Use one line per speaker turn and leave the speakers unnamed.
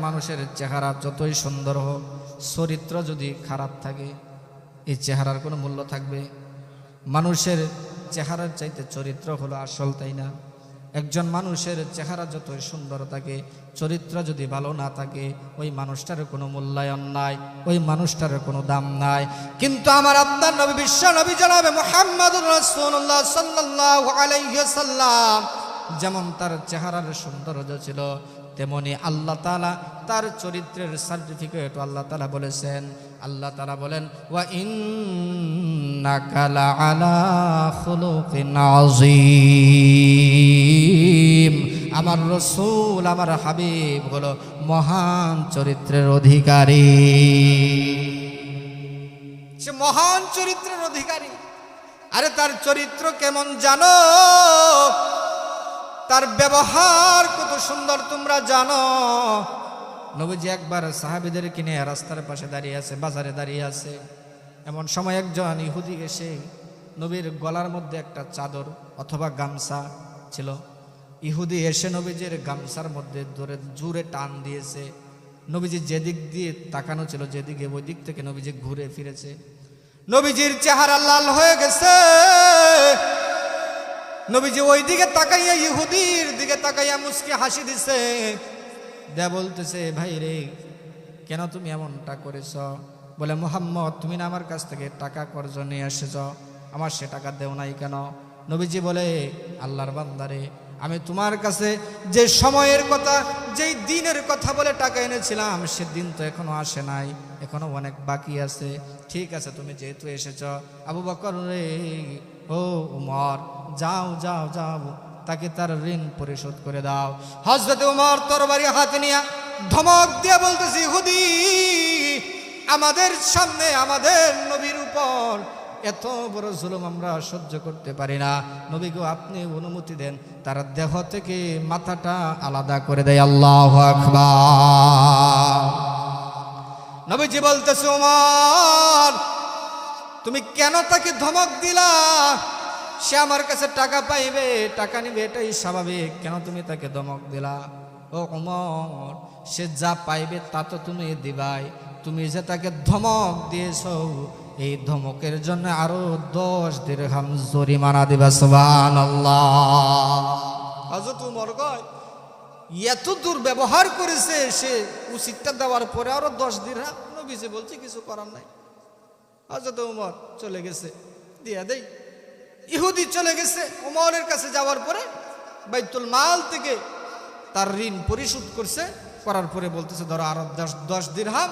মানুষের চেহারা যতই সুন্দর হোক, চরিত্র যদি খারাপ থাকে, এই চেহারার কোনো মূল্য থাকবে? মানুষের চেহারার চাইতে চরিত্র হলো আসল, তাই না? একজন মানুষের চেহারা যতই সুন্দর থাকে, চরিত্র যদি ভালো না থাকে, ওই মানুষটার কোনো মূল্যায়ন নাই, ওই মানুষটার কোনো দাম নাই। কিন্তু আমার আপনার নবী বিশ্ব নবী জনাবে মোহাম্মদ রাসূলুল্লাহ সাল্লাল্লাহু আলাইহি সাল্লাম যেমন তার চেহারার সৌন্দর্য ছিল, তেমনি আল্লাহ তালা তার চরিত্রের সার্টিফিকেট আল্লাহ তালা বলেছেন। আল্লাহ তালা বলেন, ওয়া ইন্নাকালা আলা আমার রসুল, আমার হাবিব হলো মহান চরিত্রের অধিকারী। সে মহান চরিত্রের অধিকারী। আরে তার চরিত্র কেমন জানো? তার ব্যবহার কত সুন্দর তোমরা জানো। নবীজি একবার সাহাবিদের কিনে রাস্তার পাশে দাঁড়িয়ে আছে, বাজারে দাঁড়িয়ে আছে। এমন সময় একজন ইহুদি এসে নবীর গলার মধ্যে একটা চাদর অথবা গামছা ছিল। ইহুদি এসে নবীজির গামছার মধ্যে ধরে জুড়ে টান দিয়েছে। নবীজি যেদিক দিয়ে তাকানো ছিল, যেদিকে ওই দিক থেকে নবীজি ঘুরে ফিরেছে। নবীজির চেহারা লাল হয়ে গেছে। নবীজি ওই দিকে তাকাইয়া ইহুদির দিকে তাকাইয়া মুসকে হাসি দিছে। দে বলতেছে, ভাই রে, কেন তুমি এমনটা করেছ? বলে, মোহাম্মদ, তুমি না আমার কাছ থেকে টাকা কর্জ নিয়ে এসেছ। আমার সে টাকা দেও নাই কেন? নবীজি বলে, আল্লাহর বান্দারে আমি তোমার কাছে যে সময়ের কথা, যেই দিনের কথা বলে টাকা এনেছিলাম, সে দিন তো এখনও আসে নাই, এখনও অনেক বাকি আছে। ঠিক আছে, তুমি যেহেতু এসেছ, আবু বকর রে, ও উমর যাও যাও যাও। তাকে তার ঋণ পরিশোধ করে দাও। হজরত উমর তরবারি হাতে নিয়ে ধমক দিয়ে বলতেছি, হুদি, আমাদের সামনে আমাদের নবীর উপর এত বড় জুলুম আমরা সহ্য করতে পারি না। নবীকে আপনি অনুমতি দেন। তার দেহ থেকে মাথাটা আলাদা করে দেয়। আল্লাহ নবীজি বলতেছে তুমি কেন তাকে ধমক দিলা? সে আমার কাছে টাকা পাইবে, টাকা নিবে, এটাই স্বাভাবিক। কেন তুমি তাকে ধমক দিলা? ও অমর সে যা পাইবে তা তো তুমি দিবাই। তুমি যে তাকে ধমক দিয়েছ, এই ধমকের জন্য আরও দশ দিরহাম জরিমানা দিবা সুবান উমর কয়, এত দূর ব্যবহার করেছে সে, উচিতটা দেওয়ার পরে আরও দশ নবীজি বলছে, কিছু করার নাই। হজরত উমর চলে গেছে। দিয়া দেই। ইহুদি চলে গেছে উমরের কাছে যাওয়ার পরে বাইতুল মাল থেকে তার ঋণ পরিশোধ করছে, করার পরে বলতেছে, ধরো আরও দশ দশ দিরহাম